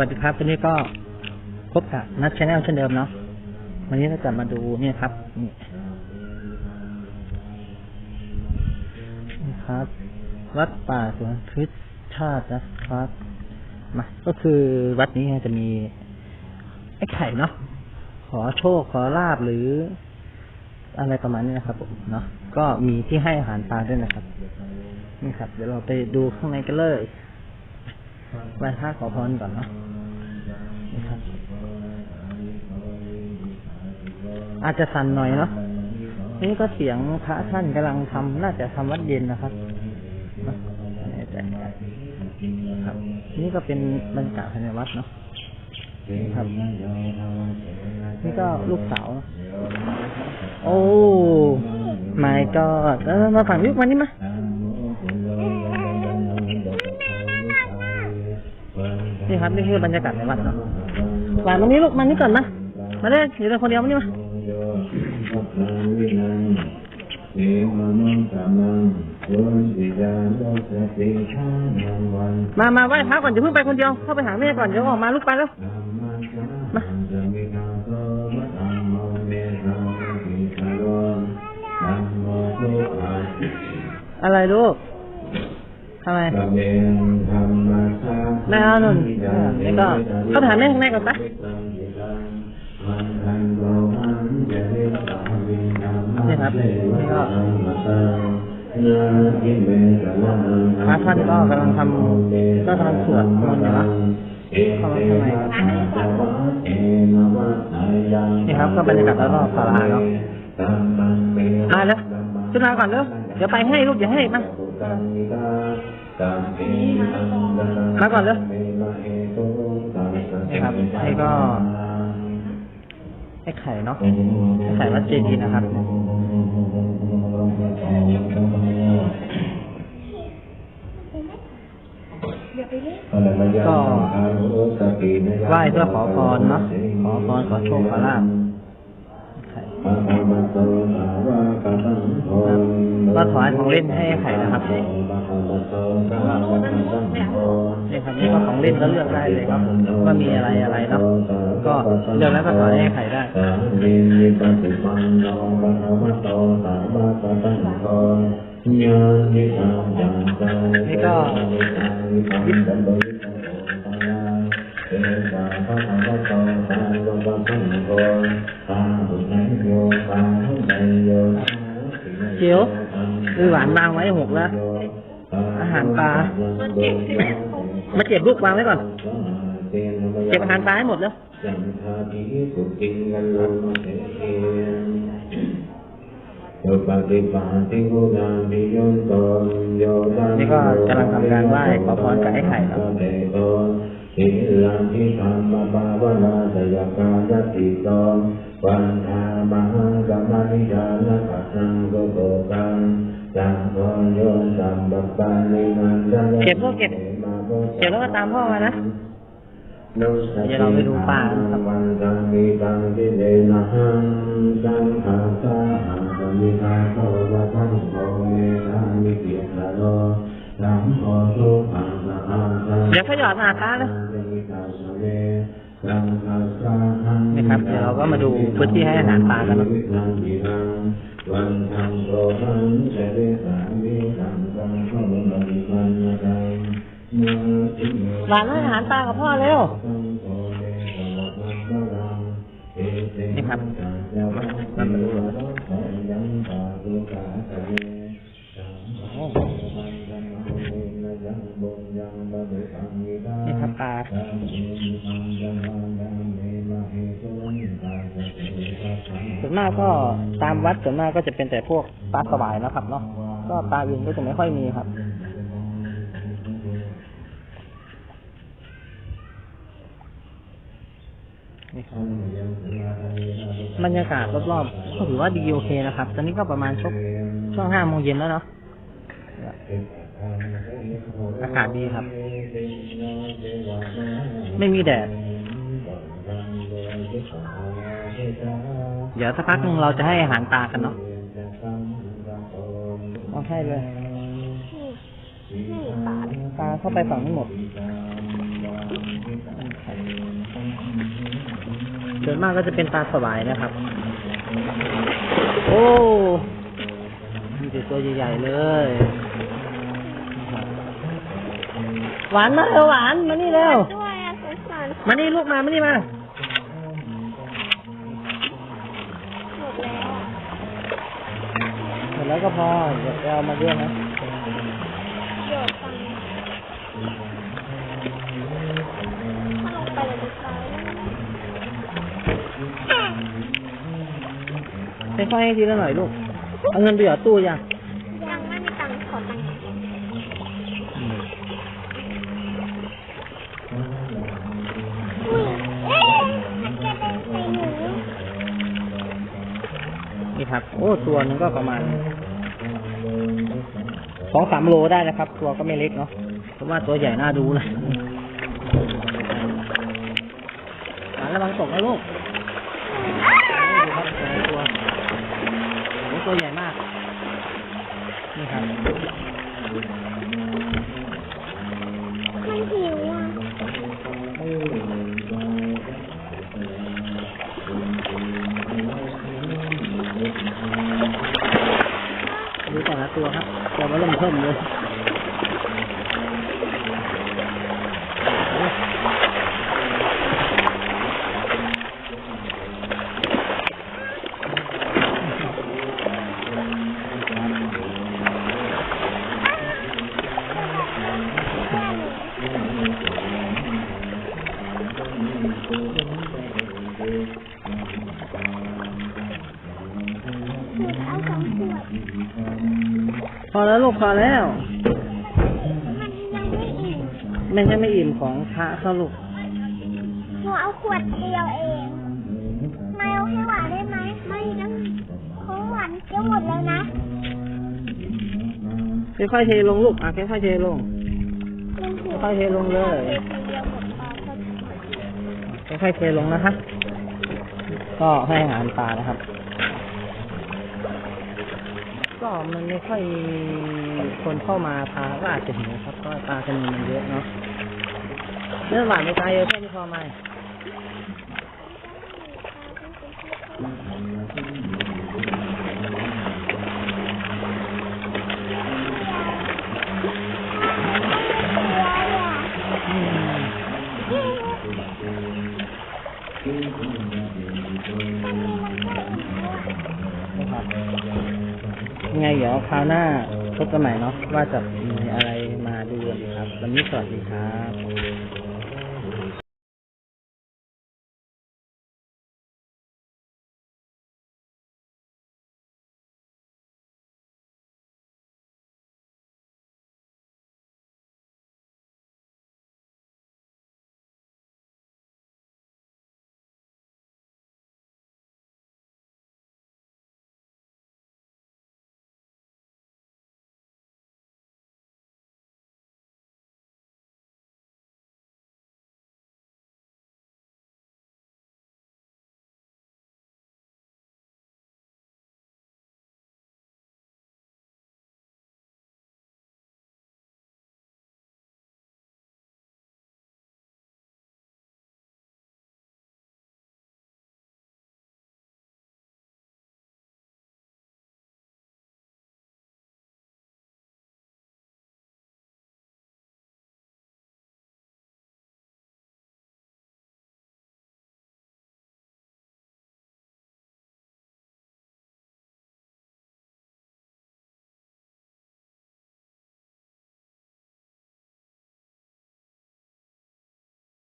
วัสดีครับวันนี้ก็พบกับนัดชแนลเช่นเดิมเนาะวันนี้เราจะมาดูเนี่ยครับนี่ครับ วัดป่าสวนพฤกษชาตินะครับมาก็คือวัดนี้จะมีไอ้ไข่เนาะขอโชคขอลาบหรือ อะไรประมาณนี้นะครับผมเนาะก็มีที่ให้อาหารปลาด้วยนะครับนี่ครับ เดี๋ยวเราไปดูข้างในกันเลย ไหว้พระขอพรก่อนเนาะนี่ครับ อาจจะสั่นหน่อยเนาะนี่ก็เสียงพระท่านกำลังทำน่าจะทำวัดเย็นนะครับนะครับ นี่ก็เป็นบรรยากาศภายในวัดเนาะนี่ครับนี่ก็ลูกสาว โอ้ my god มาฝั่งลูกมานี่มา นี่ครับนี่คือบรรยากาศในวัดเนาะหลานมานี่ลูกมานี่ก่อนมามาเลยอยู่แต่คนเดียวมานี่มามามาไหว้พระก่อนอย่าเพิ่งไปคนเดียว เข้าไปหาแม่ก่อนเดี๋ยวออกมาลูกไปแล้ว มาอะไรลูก ทำไมไม่เอาหนุนนี่ก็เข้าไปหาแม่ข้างในก่อนปะนี่ครับนี่ก็พระท่านก็กำลังทำก็กำลังสวดมนต์อยู่นะเข้ามาข้างในครับนี่ครับก็บรรยากาศรอบๆศาลาเนาะมาแล้วขึ้นมาก่อนเร็วเดี๋ยวไปให้ลูกอย่าให้มา มาก่อนเร็วนี่ครับนี่ก็ไอ้ไข่เนาะไอ้ไข่วัดเจดีย์นะครับก็ไหว้เพื่อขอพรเนาะขอพรขอโชคขอลาภไข่ ก็ถวายของเล่นให้ไข่นะครับนี่ครับนี่ก็ของเล่นก็เลือกได้เลยครับผมว่ามีอะไรอะไรเนาะก็เลือกแล้วก็ถวายให้ไข่ได้นี่ก็เจียว หรือหวานวางไว้หกแล้ว อาหารปลามาเก็บลูกวางไว้ก่อน เก็บอาหารปลาให้หมดแล้วนี่ก็กำลังทำการไหว้ขอพรกับไอ้ไข่ครับสิลังทิธรรมบาวนาสยกายติโตวันธามหังกัมมนิยานปัสสังโกโกกัง เก็บพวกเก็บเก็บแล้วก็ตามพ่อมานะเดี๋ยวเราไปดูป่าเดี๋ยวขยอดมาก้าลยนะครับ เดี๋ยวเราก็มาดูพื้นที่ให้อาหารปลากันนะ รับเดี๋ยวเราก็มาดูพื้นที่ให้อาหารปลากันเนอะหลานให้อาหารปลากับพ่อเร็วนี่ครับมามาดูนะโอ้นี่ครับปลา ส่วนมากก็ตามวัดส่วนมากก็จะเป็นแต่พวกปลาสวายนะครับเนาะก็ปลาอื่นก็จะไม่ค่อยมีครับนี่ครับบรรยากาศรอบๆก็ถือว่าดีโอเคนะครับ ตอนนี้ก็ประมาณช่วงช่วงห้าโมงเย็นแล้วเนาะอากาศดีครับ ไม่มีแดด เดี๋ยวสักพักหนึงเราจะให้อาหารปลากันเนาะเอาให้เลยปลาเข้าไปฝั่งนี้หมดส่วนมากก็จะเป็นปลาสวายนะครับ โอ้มีแต่ตัวใหญ่ๆเลย หวานมาเร็วหวาน มานี่เร็วด้วยอะสงสารมานี่ลูกมา มานี่มา แล้วก็พอเดี๋ยวไปเอามาเยอะนะโยดฟังถ้าลงไปเลยจะตายค่อยๆให้ทีละหน่อยลูก เอาเงินไปหยอดตู้ยังยังไม่มีตังค์ขอตังค์เอ๊ะมันจะเป็นไปหนูนี่ครับ โอ้ ตัวนึงก็ประมาณ องสามโลได้นะครับ ตัวก็ไม่เล็กเนาะเพราะว่าตัวใหญ่น่าดูเลยหาระวังตกนะลูก ตัวครับเรามาเริ่มเพิ่มเลย อแล้วลูกพอแล้วมันยังไม่อิ่มมันยังไม่อิ่มของพระเขาลูกหนูเอาขวดเดียวเองไม่เอาให้หวานได้ไหมไม่นะของหวานจะหมดแล้วนะค่อยๆเทลงลูกอะค่อยๆเทลงมันหิวค่อยๆเทลงเลยทีเดียวหมดปลาก็ค่อยๆเทลงนะคะก็ให้อาหารปลานะครับ ก็มันไม่ค่อยมีคนเข้ามาปลาก็อาจจะเหิวครับ ก็ปลาจำนวนมันเยอะเนาะเนื้อหวานในปลาเยอะแค่นี้พอไหม ยังไงเดี๋ยวคราวหน้าพบกันใหม่เนาะว่าจะมีอะไรมาดูกันอีกครับ วันนี้สวัสดีครับ